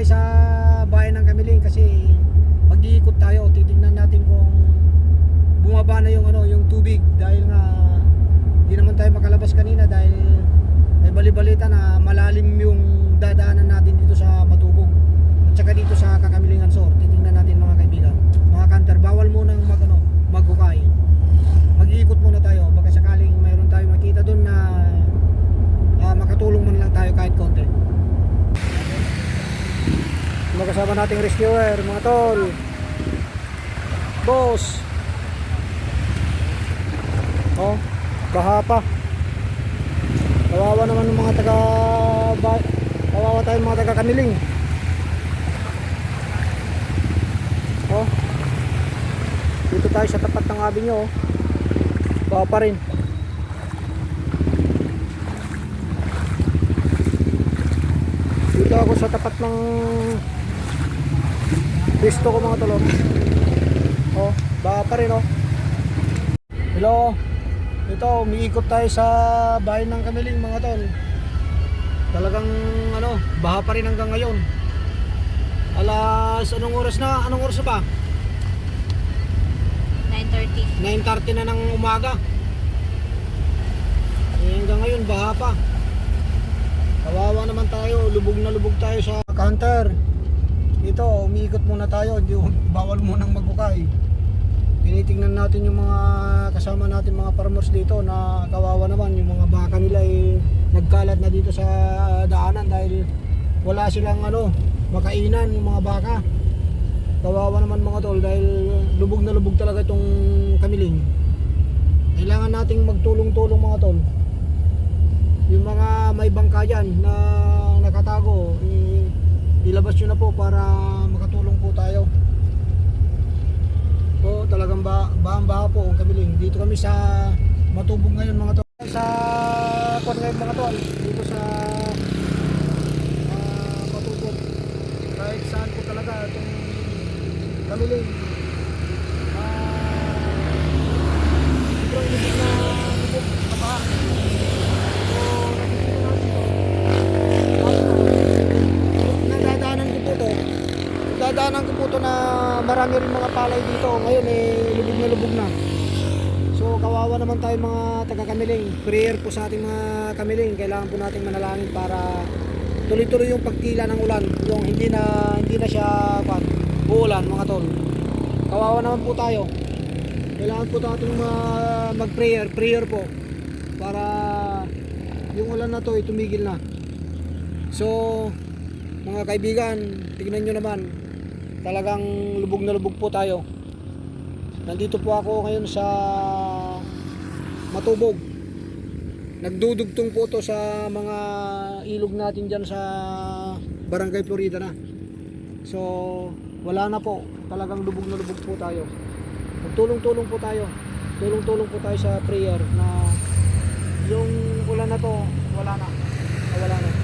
tayo sa bayan ng Kamiling kasi mag-iikot tayo. Titingnan natin kung bumaba na yung ano, yung tubig dahil nga hindi naman tayo makalabas kanina dahil may balibalita na malalim yung dadaanan natin. Magkasama nating rescuer, mga tol. Boss. Oh, baha pa. Kawawa naman ng mga taga ba- kawawa tayong mga taga Kaniling. Oh. Dito tayo sa tapat ng abi nyo. Oh. Baha pa rin. Dito ako sa tapat ng pisto ko mga tolo. Oh, baha pa rin oh. Hello. Ito, umiikot tayo sa bahay ng Kamiling mga tol. Talagang ano, baha pa rin hanggang ngayon. Alas, anong oras na? Anong oras na ba? 9.30. 9.30 na ng umaga. Eh, hanggang ngayon, baha pa. Kawawa naman tayo, lubog na lubog tayo sa counter. Ito, umiikot muna tayo, di, bawal munang maghukay. Tinitingnan natin yung mga kasama natin mga farmers dito na kawawa naman yung mga baka nila ay nagkalat na dito sa daanan dahil wala silang ano makainan yung mga baka. Kawawa naman mga tol dahil lubog na lubog talaga itong kamiling. Kailangan nating magtulong-tulong mga tol. Yung mga may bangka dyan na nakatago, i- ilabas nyo na po para makatulong po tayo. Po, talagang ba bahang baha po ang kamiling. Dito kami sa Matubog ngayon mga tol. Sa kwan ngayon mga tol, dito sa ah, Matubog. Kahit saan po talaga itong kamiling. Marami rin mga palay dito. Ngayon eh, lubog na lubog na. So, kawawa naman tayo mga taga-kamiling. Prayer po sa ating mga kamiling. Kailangan po nating manalangin para tuloy-tuloy yung pagtila ng ulan. Yung hindi na hindi na siya kwan, uulan mga tol. Kawawa naman po tayo. Kailangan po natin ma- mag-prayer, prayer po para yung ulan na to ay tumigil na. So, mga kaibigan, tignan nyo naman, talagang lubog na lubog po tayo. Nandito po ako ngayon sa Matubog. Nagdudugtong po to sa mga ilog natin dyan sa Barangay Florida na. So, wala na po. Talagang lubog na lubog po tayo. Magtulong-tulong po tayo. Tulong-tulong po tayo sa prayer na yung ulan na to, wala na. Wala na.